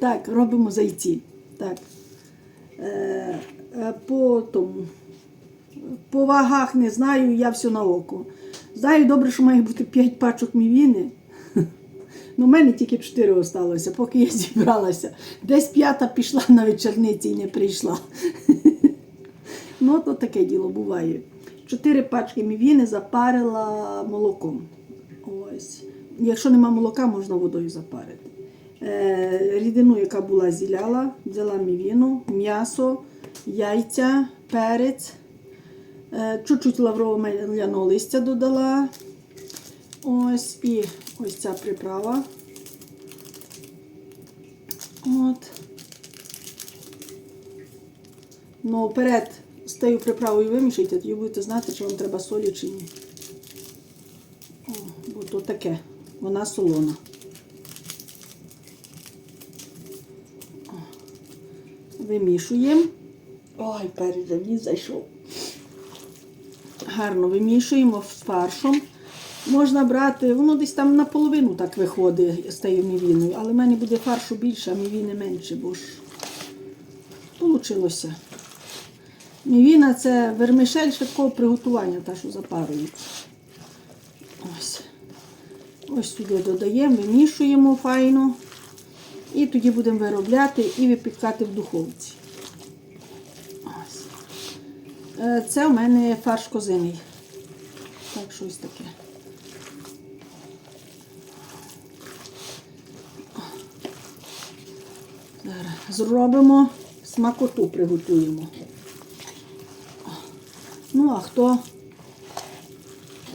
Так, робимо зайці. Так. Е, е, по. По вагах не знаю, я все на око. Знаю добре, що має бути 5 пачок мівіни. Ну, в мене тільки 4 осталося, поки я зібралася. Десь п'ята пішла на вечорниці і не прийшла. Ну, то таке діло буває. Чотири пачки мівіни запарила молоком. Ось. Якщо нема молока, можна водою запарити. Е, рідину, яка була зіляла, взяла мівіну, м'ясо, яйця, перець, е, чуть-чуть лаврового листя додала. Ось і ось ця приправа. От. Ну, перед з тією приправою вимішайте, тоді будете знати, чи вам треба солі чи ні. О, бо то таке, вона солона. Вимішуємо. Ой, перець в зайшов. Гарно вимішуємо з фаршом. Можна брати, воно десь там наполовину так виходить з тією мівіною, але в мене буде фаршу більше, а мівіни менше, бо ж получилося. Мівіна це вермишель швидкого приготування, та, що запарується. Ось. Ось сюди додаємо, вимішуємо файно. І тоді будемо виробляти і випікати в духовці. Ось. Е, Це у мене фарш козиний. Так, щось таке. Зараз зробимо смакоту, приготуємо. Ну, а хто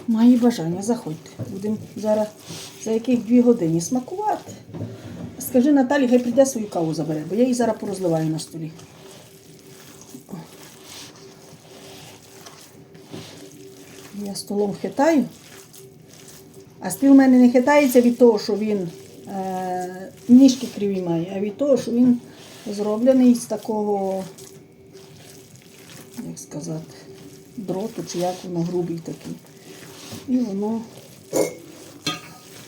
має бажання, заходьте. Будемо зараз за яких дві години смакувати. Скажи Наталі, хай прийде свою каву забере, бо я її зараз порозливаю на столі. Я столом хитаю. А стіл у мене не хитається від того, що він е, ніжки криві має, а від того, що він зроблений з такого, як сказати, дроту, чи як воно грубий такий. І воно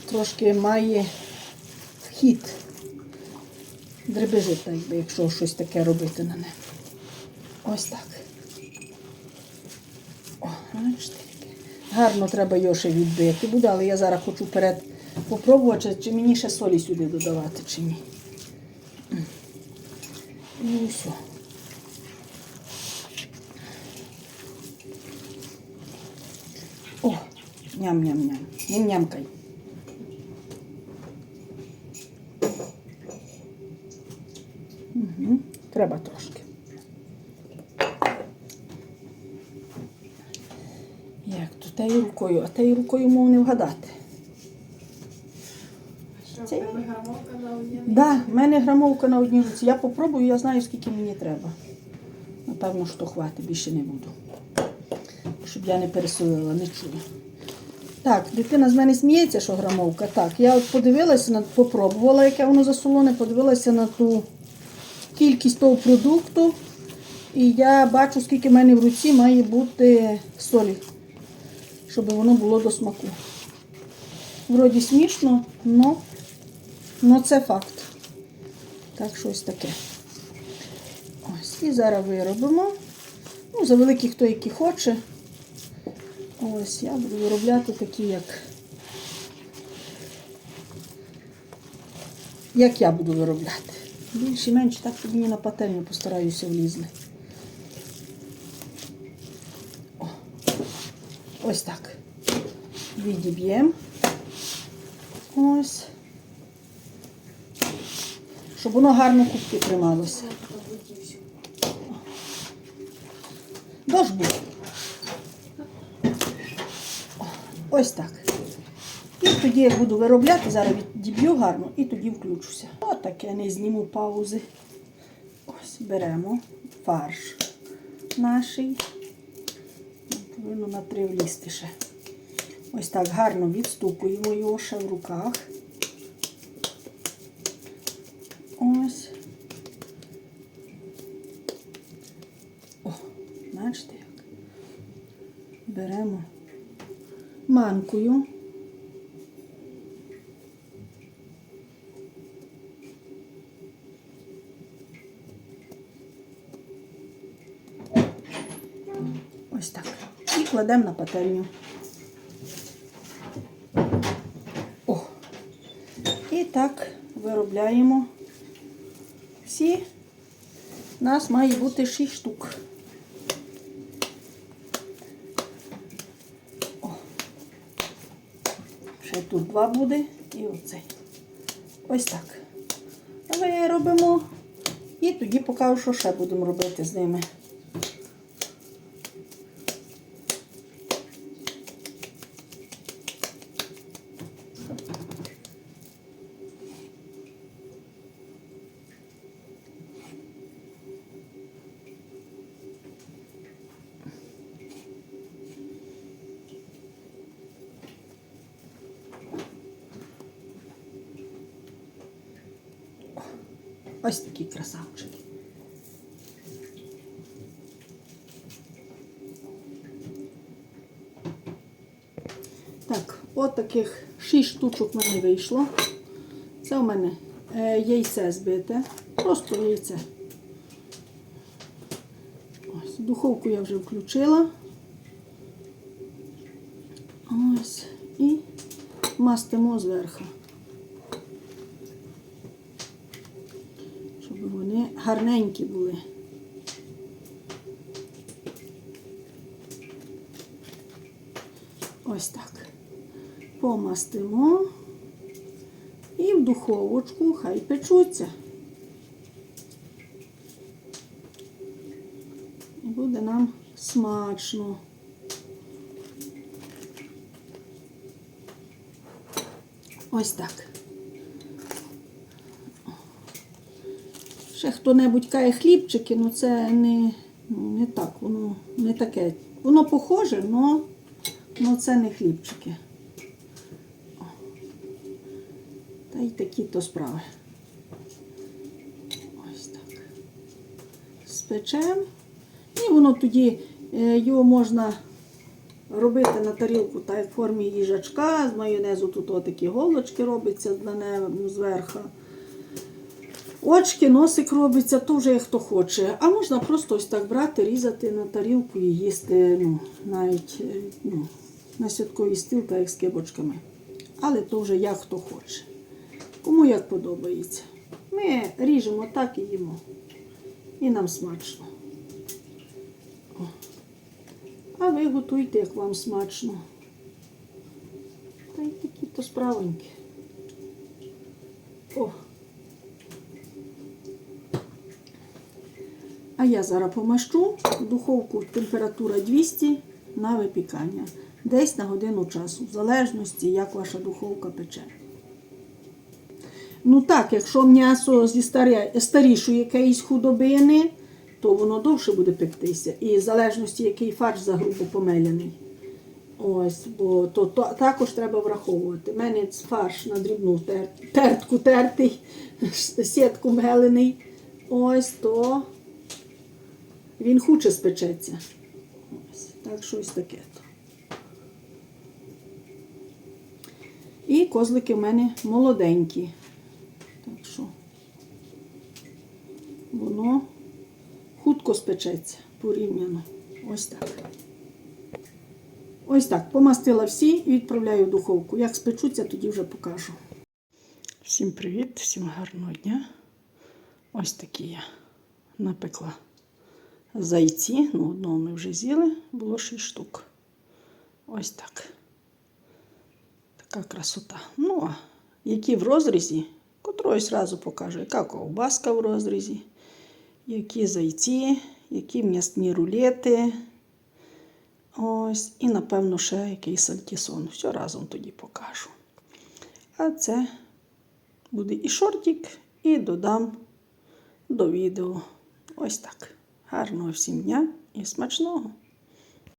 трошки має вхід. Дребежить, якби, якщо щось таке робити на ньому. Ось так. О. Гарно треба його ще відбити буде, але я зараз хочу вперед попробувати, чи мені ще солі сюди додавати, чи ні. І все. О, ням-ням-ням. Ням-нямкай. Угу. Треба трошки. Як то тією рукою, а тією рукою мов не вгадати. Що, в Це- тебе грамовка на одній? Да, в мене грамовка на одній руці. Я попробую, я знаю, скільки мені треба. Напевно, що хватить, більше не буду. Щоб я не пересолила, не чую. Так, дитина з мене сміється, що грамовка. Так, я от подивилася, попробувала, яке воно засолоне, подивилася на ту кількість того продукту. І я бачу, скільки в мене в руці має бути солі, щоб воно було до смаку. Вроді смішно, але Ну, це факт. Так, щось таке. Ось, і зараз виробимо. Ну, за великі хто який хоче. Ось, я буду виробляти такі, як. Як я буду виробляти. Більше менше, так щоб мені на пательню постараюся влізли. О, ось так. Відіб'ємо. Ось щоб воно гарно кубки трималося. Дощ. Ось так. І тоді я буду виробляти, зараз відіб'ю гарно і тоді включуся. Отаке, не зніму паузи. Ось беремо фарш наш. Повинно на три влізти ще. Ось так гарно відступуємо його ще в руках. Ось. О, бачите як. Беремо манкою. Кладемо на пательню. О. І так виробляємо всі. У нас має бути 6 штук. О. Ще тут два буде і оцей. Ось так. Виробимо. І тоді покажу, що ще будемо робити з ними. Ось такі красавчики. Так, от таких 6 штучок в мене вийшло. Це у мене е, яйце збите. Просто яйце. Ось, духовку я вже включила. Ось. І мастимо зверху. Щоб вони гарненькі були. Ось так. Помастимо і в духовочку хай печуться. І буде нам смачно. Ось так. Ще хто-небудь каже хлібчики, ну це не, не так, воно не таке. Воно похоже, але ну, це не хлібчики. Та й такі то справи. Ось так. Спечемо. І воно тоді е, його можна робити на тарілку та в формі їжачка. З майонезу тут отакі голочки робиться на небу зверху. Очки, носик робиться, то вже як хто хоче. А можна просто ось так брати, різати на тарілку і їсти ну, навіть е, ну, на святковий стіл та як з кибочками. Але то вже як хто хоче. Кому як подобається. Ми ріжемо так і їмо. І нам смачно. О. А ви готуйте, як вам смачно. Та й такі то справоньки. О. А я зараз помащу духовку температура 200 на випікання. Десь на годину часу, в залежності, як ваша духовка пече. Ну так, якщо м'ясо зі старішої якоїсь худобини, то воно довше буде пектися. І в залежності, який фарш за грубо помеляний. Ось, бо то, то також треба враховувати. У мене фарш на дрібну тер, тертку тертий, сітку мелений. Ось то він хуче спечеться. Ось, так щось таке. І козлики в мене молоденькі. Так що воно хутко спечеться порівняно. Ось так. Ось так. Помастила всі і відправляю в духовку. Як спечуться, тоді вже покажу. Всім привіт, всім гарного дня. Ось такі я напекла зайці. Ну, одного ми вже з'їли, було 6 штук. Ось так. Така красота. Ну, а які в розрізі, котрої зразу покажу, яка ковбаска в розрізі, які зайці, які м'ясні рулети. Ось, і, напевно, ще якийсь сальтісон. Все разом тоді покажу. А це буде і шортик, і додам до відео. Ось так. Гарного всім дня і смачного!